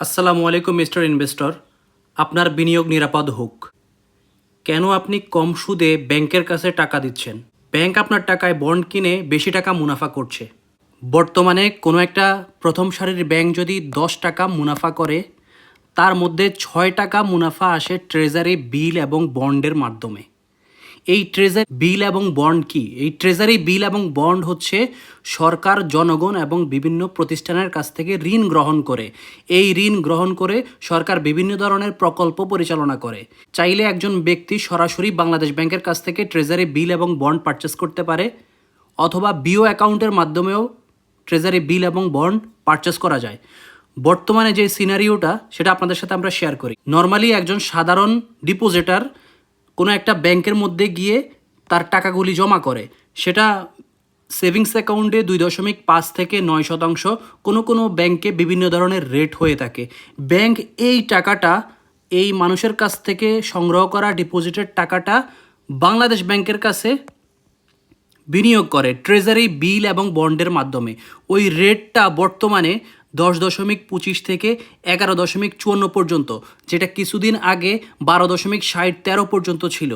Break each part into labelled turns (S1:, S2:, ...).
S1: আসসালামু আলাইকুম, mister investor. আপনার বিনিয়োগ নিরাপদ হোক। কেন আপনি কম সুদে ব্যাংকের কাছে টাকা দিচ্ছেন? ব্যাংক আপনার টাকায় বন্ড কিনে বেশি টাকা মুনাফা করছে। বর্তমানে কোনো একটা প্রথম সারির ব্যাংক যদি দশ টাকা মুনাফা করে, তার মধ্যে ছয় টাকা মুনাফা আসে ট্রেজারি, বিল এবং বন্ডের মাধ্যমে। এই ট্রেজারি বিল এবং বন্ড কি? এই ট্রেজারি বিল এবং বন্ড হচ্ছে সরকার, জনগণ এবং বিভিন্ন প্রতিষ্ঠানের কাছ থেকে ঋণ গ্রহণ করে। এই ঋণ গ্রহণ করে সরকার বিভিন্ন ধরনের প্রকল্প পরিচালনা করে। চাইলে একজন ব্যক্তি সরাসরি বাংলাদেশ ব্যাংকের কাছ থেকে ট্রেজারি বিল এবং বন্ড পারচেস করতে পারে, অথবা বিও অ্যাকাউন্টের মাধ্যমেও ট্রেজারি বিল এবং বন্ড পারচেস করা যায়। বর্তমানে যে সিনারিওটা সেটা আপনাদের সাথে আমরা শেয়ার করি। নর্মালি একজন সাধারণ ডিপোজিটার কোনো একটা ব্যাংকের মধ্যে গিয়ে তার টাকাগুলি জমা করে। সেটা সেভিংস অ্যাকাউন্টে দুই দশমিক পাঁচ থেকে নয় শতাংশ কোনো কোনো ব্যাংকে বিভিন্ন ধরনের রেট হয়ে থাকে। ব্যাংক এই টাকাটা, এই মানুষের কাছ থেকে সংগ্রহ করা ডিপোজিটের টাকাটা বাংলাদেশ ব্যাংকের কাছে বিনিয়োগ করে, ট্রেজারি, বিল এবং বন্ডের মাধ্যমে। ওই রেটটা বর্তমানে দশ দশমিক পঁচিশ থেকে এগারো দশমিক চুয়ান্ন পর্যন্ত, যেটা কিছুদিন আগে বারো দশমিক ষাট তেরো পর্যন্ত ছিল।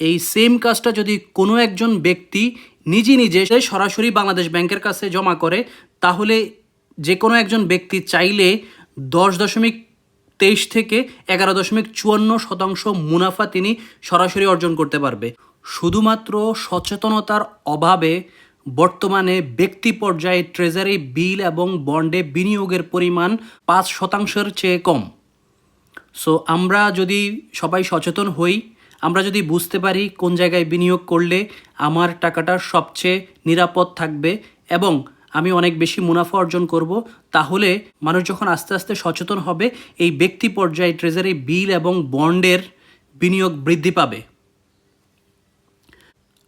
S1: এই সেম কাজটা যদি কোনো একজন ব্যক্তি নিজে নিজে সরাসরি বাংলাদেশ ব্যাংকের কাছে জমা করে, তাহলে যে কোনো একজন ব্যক্তি চাইলে দশ দশমিক তেইশ থেকে এগারো দশমিক চুয়ান্ন শতাংশ মুনাফা তিনি সরাসরি অর্জন করতে পারবে। শুধুমাত্র সচেতনতার অভাবে বর্তমানে ব্যক্তি পর্যায়ে ট্রেজারি, বিল এবং বন্ডে বিনিয়োগের পরিমাণ পাঁচ শতাংশের চেয়ে কম। সো আমরা যদি সবাই সচেতন হই, আমরা যদি বুঝতে পারি কোন জায়গায় বিনিয়োগ করলে আমার টাকাটা সবচেয়ে নিরাপদ থাকবে এবং আমি অনেক বেশি মুনাফা অর্জন করব, তাহলে মানুষ যখন আস্তে আস্তে সচেতন হবে, এই ব্যক্তি পর্যায়ে ট্রেজারি, বিল এবং বন্ডের বিনিয়োগ বৃদ্ধি পাবে।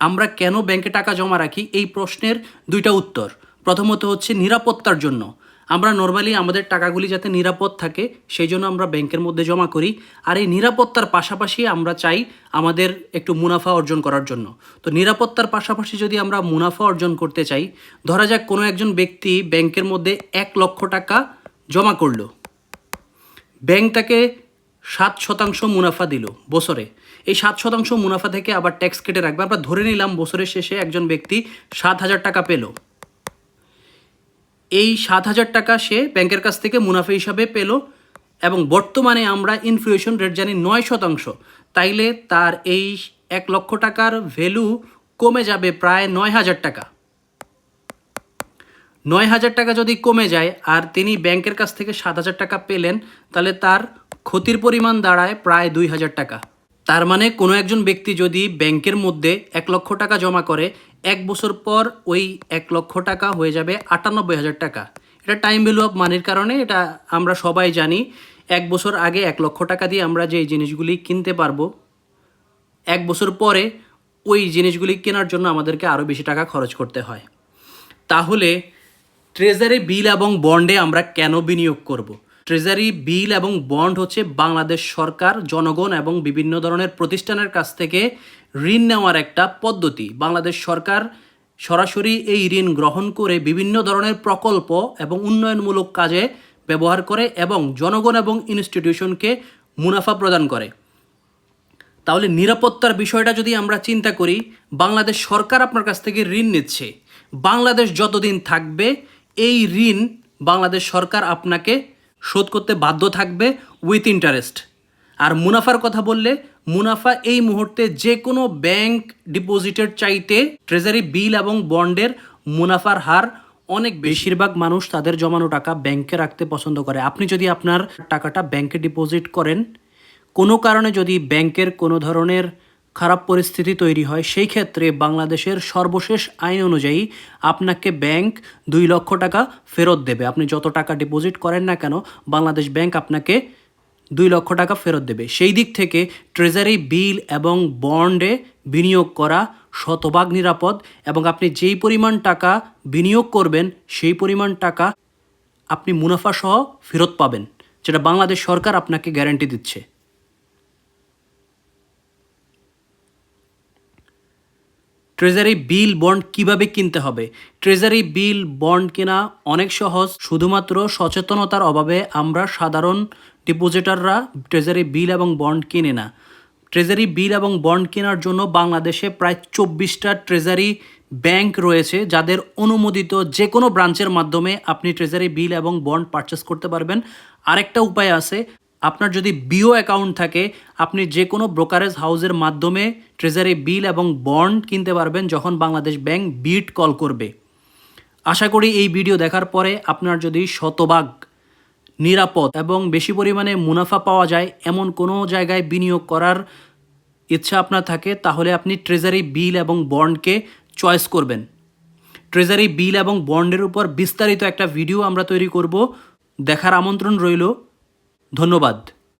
S1: আমরা কেন ব্যাংকে টাকা জমা রাখি? এই প্রশ্নের দুইটা উত্তর। প্রথমত হচ্ছে নিরাপত্তার জন্য। আমরা নর্মালি আমাদের টাকাগুলি যাতে নিরাপদ থাকে, সেই জন্য আমরা ব্যাংকের মধ্যে জমা করি। আর এই নিরাপত্তার পাশাপাশি আমরা চাই আমাদের একটু মুনাফা অর্জন করার জন্য। তো নিরাপত্তার পাশাপাশি যদি আমরা মুনাফা অর্জন করতে চাই, ধরা যাক কোনো একজন ব্যক্তি ব্যাংকের মধ্যে এক লক্ষ টাকা জমা করল। ব্যাংক তাকে সাত শতাংশ মুনাফা দিল বছরে। এই সাত শতাংশ মুনাফা থেকে আবার ট্যাক্স কেটে রাখবে। আমরা ধরে নিলাম বছরের শেষে একজন ব্যক্তি সাত হাজার টাকা পেল। এই সাত হাজার টাকা সে ব্যাংকের কাছ থেকে মুনাফা হিসাবে পেল এবং বর্তমানে আমরা ইনফ্লুয়েশন রেট জানি নয় শতাংশ। তাইলে তার এই এক লক্ষ টাকার ভ্যালু কমে যাবে প্রায় নয় হাজার টাকা। নয় হাজার টাকা যদি কমে যায় আর তিনি ব্যাংকের কাছ থেকে সাত হাজার টাকা পেলেন, তাহলে তার ক্ষতির পরিমাণ দাঁড়ায় প্রায় দুই হাজার টাকা। তার মানে কোনো একজন ব্যক্তি যদি ব্যাংকের মধ্যে এক লক্ষ টাকা জমা করে, এক বছর পর ওই এক লক্ষ টাকা হয়ে যাবে আটানব্বই হাজার টাকা। এটা টাইম ভ্যালু অফ মানির কারণে এটা আমরা সবাই জানি, এক বছর আগে এক লক্ষ টাকা দিয়ে আমরা যে জিনিসগুলি কিনতে পারব, এক বছর পরে ওই জিনিসগুলি কেনার জন্য আমাদেরকে আরও বেশি টাকা খরচ করতে হয়। তাহলে ট্রেজারি বিল এবং বন্ডে আমরা কেন বিনিয়োগ করব। ট্রেজারি বিল এবং বন্ড হচ্ছে বাংলাদেশ সরকার, জনগণ এবং বিভিন্ন ধরনের প্রতিষ্ঠানের কাছ থেকে ঋণ নেওয়ার একটা পদ্ধতি। বাংলাদেশ সরকার সরাসরি এই ঋণ গ্রহণ করে বিভিন্ন ধরনের প্রকল্প এবং উন্নয়নমূলক কাজে ব্যবহার করে এবং জনগণ এবং ইনস্টিটিউশনকে মুনাফা প্রদান করে। তাহলে নিরাপত্তার বিষয়টা যদি আমরা চিন্তা করি, বাংলাদেশ সরকার আপনার কাছ থেকে ঋণ নিচ্ছে। বাংলাদেশ যতদিন থাকবে, এই ঋণ বাংলাদেশ সরকার আপনাকে শোধ করতে বাধ্য থাকবে উইথ ইন্টারেস্ট আর মুনাফার কথা বললে, মুনাফা এই মুহূর্তে যে কোনো ব্যাংক ডিপোজিটের চাইতে ট্রেজারি বিল এবং বন্ডের মুনাফার হার অনেক বেশিরভাগ মানুষ তাদের জমানো টাকা ব্যাংকে রাখতে পছন্দ করে। আপনি যদি আপনার টাকাটা ব্যাংকে ডিপোজিট করেন, কোনো কারণে যদি ব্যাংকের কোনো ধরনের খারাপ পরিস্থিতি তৈরি হয়, সেই ক্ষেত্রে বাংলাদেশের সর্বশেষ আইন অনুযায়ী আপনাকে ব্যাংক দুই লক্ষ টাকা ফেরত দেবে। আপনি যত টাকা ডিপোজিট করেন না কেন, বাংলাদেশ ব্যাংক আপনাকে দুই লক্ষ টাকা ফেরত দেবে। সেই দিক থেকে ট্রেজারি বিল এবং বন্ডে বিনিয়োগ করা শতভাগ নিরাপদ এবং আপনি যেই পরিমাণ টাকা বিনিয়োগ করবেন, সেই পরিমাণ টাকা আপনি মুনাফা সহ ফেরত পাবেন, যেটা বাংলাদেশ সরকার আপনাকে গ্যারান্টি দিচ্ছে। ট্রেজারি বিল বন্ড কীভাবে কিনতে হবে? ট্রেজারি বিল বন্ড কেনা অনেক সহজ। শুধুমাত্র সচেতনতার অভাবে আমরা সাধারণ ডিপোজিটাররা ট্রেজারি বিল এবং বন্ড কিনে না। ট্রেজারি বিল এবং বন্ড কেনার জন্য বাংলাদেশে প্রায় চব্বিশটা ট্রেজারি ব্যাংক রয়েছে, যাদের অনুমোদিত যে কোনো ব্রাঞ্চের মাধ্যমে আপনি ট্রেজারি বিল এবং বন্ড পারচেস করতে পারবেন। আরেকটা উপায় আছে আপনার যদি বিও অ্যাকাউন্ট থাকে, আপনি যে কোনো ব্রোকারেজ হাউসের মাধ্যমে ট্রেজারি বিল এবং বন্ড কিনতে পারবেন যখন বাংলাদেশ ব্যাংক বিট কল করবে। আশা করি এই ভিডিও দেখার পরে আপনার যদি শতভাগ নিরাপদ এবং বেশি পরিমাণে মুনাফা পাওয়া যায়, এমন কোনো জায়গায় বিনিয়োগ করার ইচ্ছা আপনার থাকে, তাহলে আপনি ট্রেজারি বিল এবং বন্ডকে চয়েস করবেন। ট্রেজারি বিল এবং বন্ডের উপর বিস্তারিত একটা ভিডিও আমরা তৈরি করব। দেখার আমন্ত্রণ রইল। ধন্যবাদ।